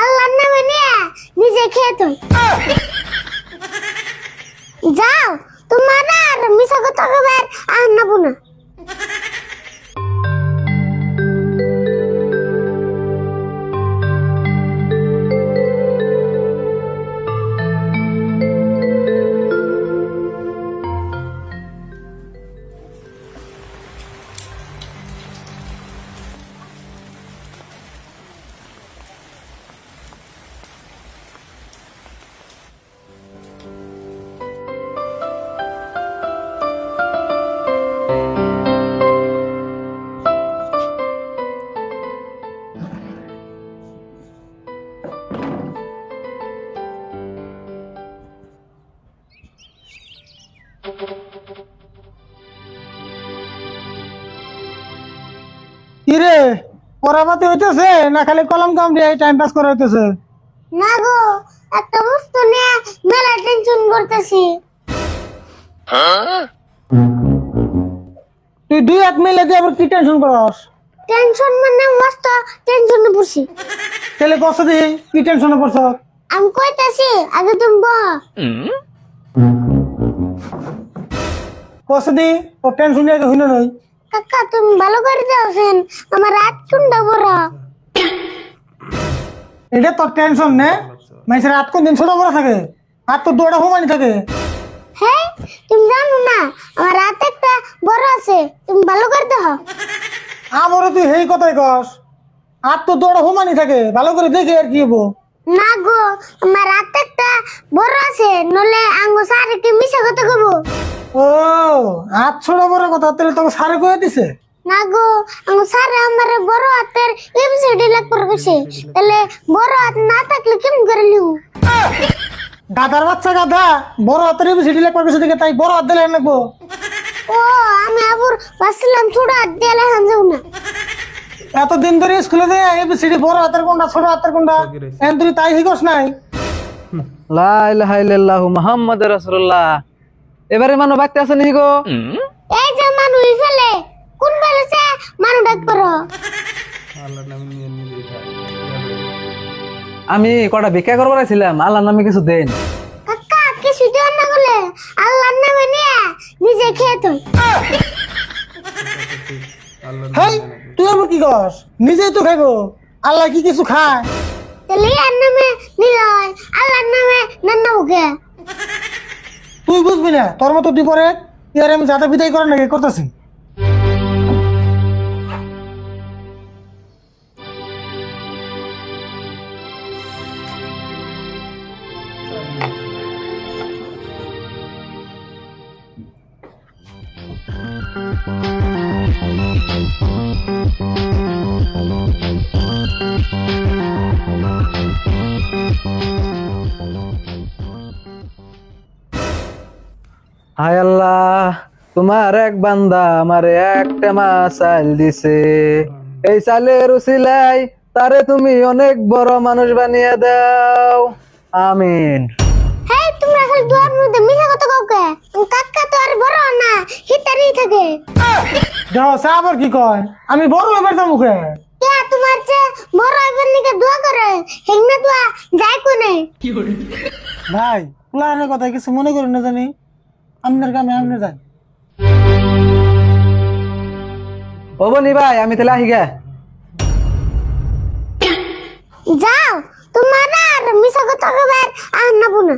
আল্লাহর নামে নিয়ে নিজে খেয়ে তুই। যাও তোমার আর মিশা কথা কবে আর না। কি রে পড়াপাতি হইতেছে না খালি কলম কাম দিয়ে টাইম পাস করা হইতেছে? না গো একটা বস্তু নিয়ে মেলা টেনশন করতেছি। তুই দুই হাত মিলে দিয়ে আবার কি টেনশন করস? টেনশন মানে মস্ত টেনশনে পড়ছি। তাহলে কষ্ট দিই কি টেনশনে পড়ছ? আমি কইতাছি আগে তুমি বহ। কষ্ট দি ও টেনশন নিয়ে হইল নই। কাকা তুমি ভালো করে যাওছেন আমার রাত কুন্ডা বড়? এটা তোর টেনশন নে। মানুষের হাত কোন দিন ছোট বড় থাকে? হাত তো দৌড়া হুমানি থাকে। তুমি জানো না আমার রাত একটা বড় আছে তুমি ভালো করে দেখো। আমারও তুই সেই কথাই কস। হাত তো দৌড়া হুমানি থাকে ভালো করে দেখে আর কি হব। না গো আমার রাত একটা বড় আছে নলে আঙ্গো সারে কি মিশা কথা কব ও হাত ছোট বড় কথা তাহলে তোকে সারে কয়ে দিছে। না গো আঙ্গো সারে আমার বড় হাতের এবিসিডি লাগ গেছে তাহলে বড় হাত না থাকলে কেমন করে লিউ গাধার বাচ্চা গাধা বড় হাতের সিটি লেখবার কিছু দিকে তাই বড় হাত দিলে নেব। ও আমি আবার ভাবছিলাম ছোট হাত দিয়ে লেখান যাও না। এতদিন ধরে স্কুলে দিয়ে এবিসিডি বড় হাতের কোনটা ছোট হাতের কোনটা এখন তুই তাই শিখস নাই? লা ইলাহা ইল্লাল্লাহু মুহাম্মাদুর রাসূলুল্লাহ। এবারে মানু বাকতে আছে নি গো? এই যে মানুষ ফেলে কোন ফেলেছে মানুষ ডাক করো আমি কটা ভিক্ষা করবার আইছিলাম আল্লাহর নামে কিছু দেন কাকা কিছু দিও না বলে আল্লাহর নামে নিয়ে নিজে খেয়ে তুই হেই তুই আবার কি নিজেই তো খাইবো। আল্লাহ কি কিছু খায়? তাহলে ইয়ার নামে নিলয় আল্লাহর নামে নান্না উকে তুই বুঝবি না তোর মতো তুই পরে ইয়ার আমি যাতে বিদায় করে নাকি করতেছি? হায় আল্লাহ, তোমার এক বান্দা আমার একটা মাছ চাল দিছে। এই চালের উসিলাই তারে তুমি অনেক বড় মানুষ বানিয়ে দাও। আমিন। হেই, তোমরা খালি দুয়ার মধ্যে মিশা কথা কাকা তো আর বড় না হিতারি থাকে। দেখো সে আবার কি কয়? আমি বড় এবার তো মুখে কে তোমার চেয়ে বড় এবার নিকে দোয়া করে হেগনা দোয়া যায় কোনে? ভাই পুলানের কথা কিছু মনে করি না জানি। আপনার কামে আপনি যান। ও বনি ভাই আমি তাহলে আহি গে। যাও তোমার আর মিশা কথা কবার আর নাবো না